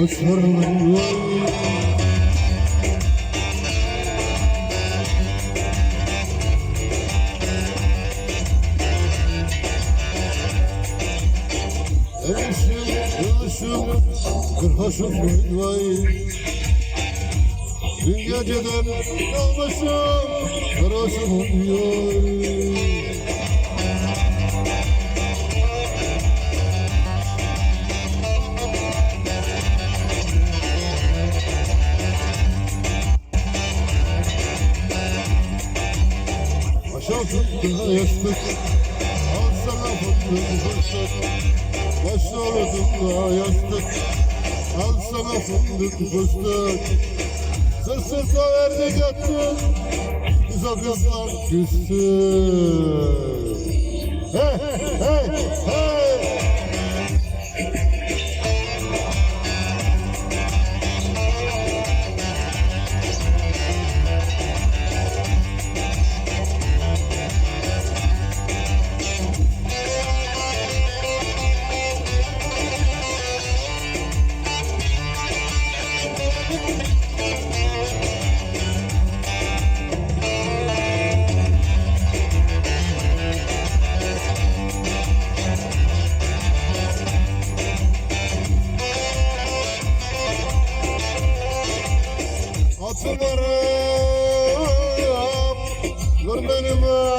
Ölüşüm, kırhaşım vay Dün geceden kalmışım, karasım oluyor Aşağı tuttuğuna yastık Al sana fındık fıstık Başları tuttuğuna yastık Al sana fındık fıstık Sırt sırta verdik ettik Biz o Hey hey hey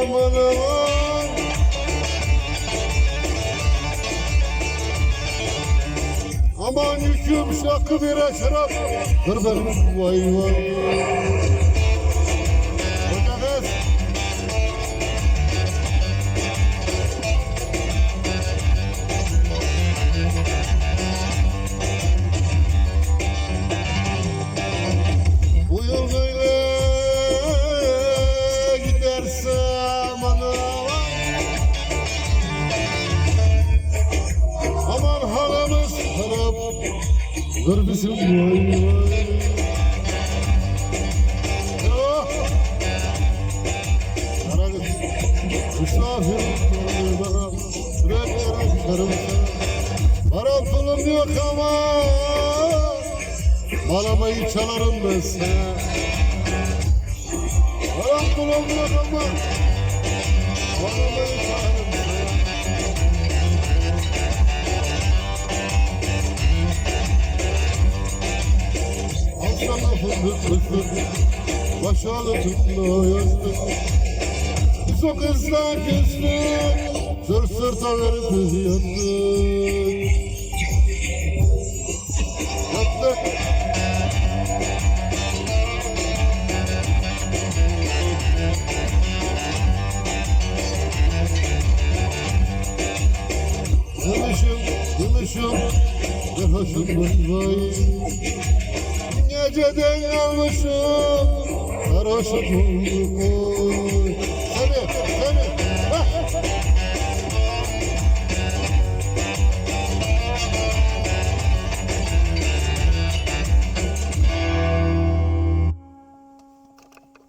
benim aman. Yüküm şakı bir eşraf Gör benim vay vay Oh! Karadeniz Misafir bana Süreklere çıkarım Para pulum yok ama Malamayı çalarım ben sana pulum yok ama Malamayı çalarım sana Alsana fındık fıstık Başalı tutma yastık o kızla küstük Sırt sırta verip biz Yattık Gümüşüm, gümüşüm, bir hoşum vay Geceden almışım, sarhoşum oldum